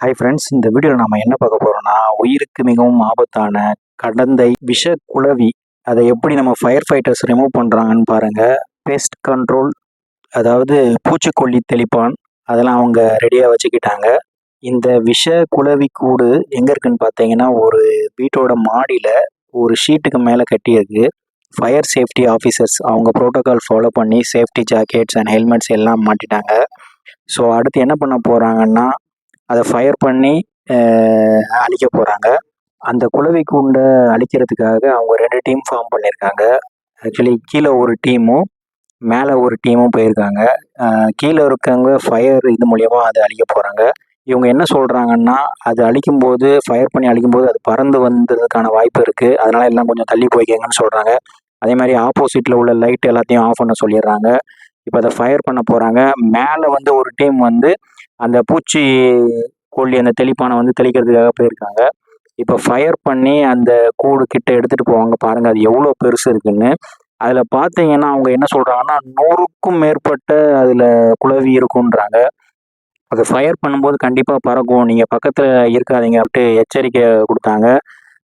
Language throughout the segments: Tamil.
ஹாய் ஃப்ரெண்ட்ஸ் இந்த வீடியோவில் நம்ம என்ன பார்க்க போகிறோம்னா உயிருக்கு மிகவும் ஆபத்தான கடந்தை விஷ குளவி அதை எப்படி நம்ம ஃபயர் ஃபைட்டர்ஸ் ரிமூவ் பண்ணுறாங்கன்னு பாருங்கள் பெஸ்ட் கண்ட்ரோல் அதாவது பூச்சிக்கொல்லி தெளிப்பான் அதெல்லாம் அவங்க ரெடியாக வச்சுக்கிட்டாங்க. இந்த விஷ குளவி கூடு எங்கே இருக்குன்னு பார்த்தீங்கன்னா ஒரு வீட்டோட மாடியில் ஒரு ஷீட்டுக்கு மேலே கட்டியிருக்கு. ஃபயர் சேஃப்டி ஆஃபீஸர்ஸ் அவங்க ப்ரோட்டோக்கால் ஃபாலோ பண்ணி சேஃப்டி ஜாக்கெட்ஸ் அண்ட் ஹெல்மெட்ஸ் எல்லாம் மாட்டிட்டாங்க. ஸோ அடுத்து என்ன பண்ண போகிறாங்கன்னா அதை ஃபயர் பண்ணி அழிக்க போகிறாங்க அந்த குலவை கூண்டை அழிக்கிறதுக்காக அவங்க ரெண்டு டீம் ஃபார்ம் பண்ணியிருக்காங்க ஆக்சுவலி கீழே ஒரு டீமும் மேலே ஒரு டீமும் போயிருக்காங்க. கீழே இருக்கவங்க ஃபயர் இது மூலியமாக அதை அழிக்க போகிறாங்க இவங்க என்ன சொல்கிறாங்கன்னா அது அழிக்கும்போது ஃபயர் பண்ணி அழிக்கும்போது அது பறந்து வந்ததுக்கான வாய்ப்பு இருக்குது அதனால் எல்லாம் கொஞ்சம் தள்ளி போய்க்கங்கன்னு சொல்கிறாங்க அதே மாதிரி ஆப்போசிட்டில் உள்ள லைட் எல்லாத்தையும் ஆஃப் பண்ண சொல்லிடுறாங்க. இப்போ அதை ஃபயர் பண்ண போகிறாங்க மேலே வந்து ஒரு டீம் வந்து அந்த பூச்சி கொல்லி அந்த தெளிப்பானை வந்து தெளிக்கிறதுக்காக போயிருக்காங்க. இப்போ ஃபயர் பண்ணி அந்த கூடு கிட்ட எடுத்துகிட்டு போவாங்க. பாருங்கள் அது எவ்வளோ பெருசு இருக்குன்னு. அதில் பார்த்தீங்கன்னா அவங்க என்ன சொல்கிறாங்கன்னா நூறுக்கும் மேற்பட்ட அதில் குழவி இருக்குன்றாங்க. அதை ஃபயர் பண்ணும்போது கண்டிப்பாக பறக்கும். நீங்கள் பக்கத்தில் இருக்காதீங்க அப்படின்ட்டு எச்சரிக்கை கொடுத்தாங்க.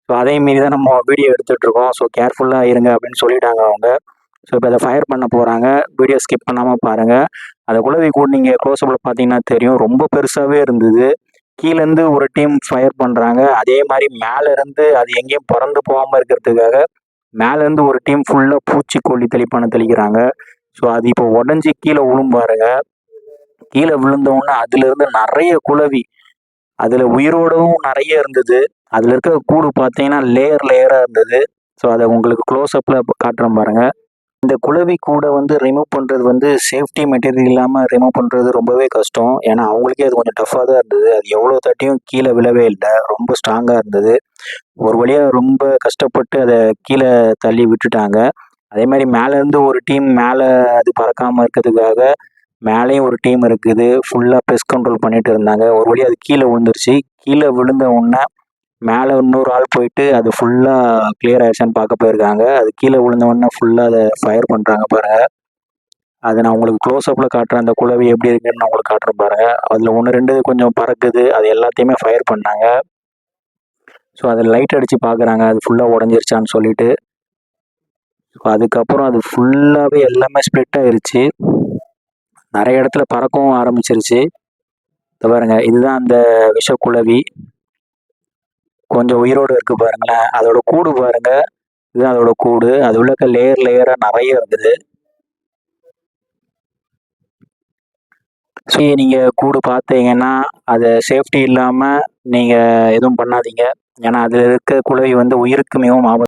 ஸோ அதே மீறி தான் நம்ம வீடியோ எடுத்துகிட்டு இருக்கோம். ஸோ கேர்ஃபுல்லாக இருங்க அப்படின்னு சொல்லிட்டாங்க அவங்க. ஸோ இப்போ அதை ஃபயர் பண்ண போகிறாங்க வீடியோ ஸ்கிப் பண்ணாமல் பாருங்கள் அந்த குழவி கூட நீங்கள் க்ளோஸ்அப்பில் பார்த்தீங்கன்னா தெரியும். ரொம்ப பெருசாகவே இருந்தது. கீழேருந்து ஒரு டீம் ஃபயர் பண்ணுறாங்க அதே மாதிரி மேலேருந்து அது எங்கேயும் பறந்து போகாமல் இருக்கிறதுக்காக மேலேருந்து ஒரு டீம் ஃபுல்லாக பூச்சிக்கொல்லி தெளிப்பான தெளிக்கிறாங்க. ஸோ அது இப்போ உடஞ்சி கீழே விழும் பாருங்க. கீழே விழுந்தவுடனே அதுலேருந்து நிறைய குழவி அதில் உயிரோடவும் நிறைய இருந்தது. அதில் இருக்க கூடு பார்த்தீங்கன்னா லேயர் லேயராக இருந்தது. ஸோ அதை உங்களுக்கு க்ளோஸ்அப்பில் காட்டுறேன் பாருங்கள் இந்த குளவி கூடை வந்து ரிமூவ் பண்ணுறது வந்து சேஃப்டி மெட்டீரியல் இல்லாமல் ரிமூவ் பண்ணுறது ரொம்பவே கஷ்டம். ஏன்னா அவங்களுக்கே அது கொஞ்சம் டஃப்பாக தான் இருந்தது. அது எவ்வளோ தட்டியும் கீழே விழவே இல்லை. ரொம்ப ஸ்ட்ராங்காக இருந்தது. ஒரு வழியாக ரொம்ப கஷ்டப்பட்டு அதை கீழே தள்ளி விட்டுட்டாங்க. அதே மாதிரி மேலேருந்து ஒரு டீம் மேலே அது பறக்காமல் இருக்கிறதுக்காக மேலேயும் ஒரு டீம் இருக்குது. ஃபுல்லாக பெஸ்ட் கண்ட்ரோல் பண்ணிட்டு இருந்தாங்க. ஒரு வழியாக அது கீழே விழுந்துருச்சு. கீழே விழுந்த உடனே மேலே இன்னொரு ஆள் போயிட்டு அது ஃபுல்லாக கிளியர் ஆயிடுச்சான்னு பார்க்க போயிருக்காங்க. அது கீழே விழுந்தவொடனே ஃபுல்லாக அதை ஃபயர் பண்ணுறாங்க பாருங்கள் அதை நான் உங்களுக்கு க்ளோஸ்அப்பில் காட்டுறேன். அந்த குழவி எப்படி இருக்குன்னு நான் உங்களுக்கு காட்டுறேன் பாருங்கள் அதில் ஒன்று ரெண்டு கொஞ்சம் பறக்குது. அது எல்லாத்தையுமே ஃபயர் பண்ணாங்க. ஸோ அதை லைட் அடித்து பார்க்குறாங்க அது ஃபுல்லாக உடஞ்சிருச்சான்னு சொல்லிட்டு. ஸோ அதுக்கப்புறம் அது ஃபுல்லாகவே எல்லாமே ஸ்ப்ளிட் ஆயிருச்சு. நிறைய இடத்துல பறக்கவும் ஆரம்பிச்சிருச்சு. பாருங்க. இதுதான் அந்த விஷக்குழவி. கொஞ்சம் உயிரோடு இருக்கு பாருங்களேன். அதோட கூடு பாருங்க. இதுதான் அதோட கூடு. அது உள்ளக்க லேயர் லேயராக நிறைய இருக்குது. ஸோ நீங்கள் கூடு பார்த்தீங்கன்னா அதை சேஃப்டி இல்லாமல் நீங்கள் எதுவும் பண்ணாதீங்க. ஏன்னா அதில் இருக்க குழவி வந்து உயிருக்கு மிகவும் ஆபத்து.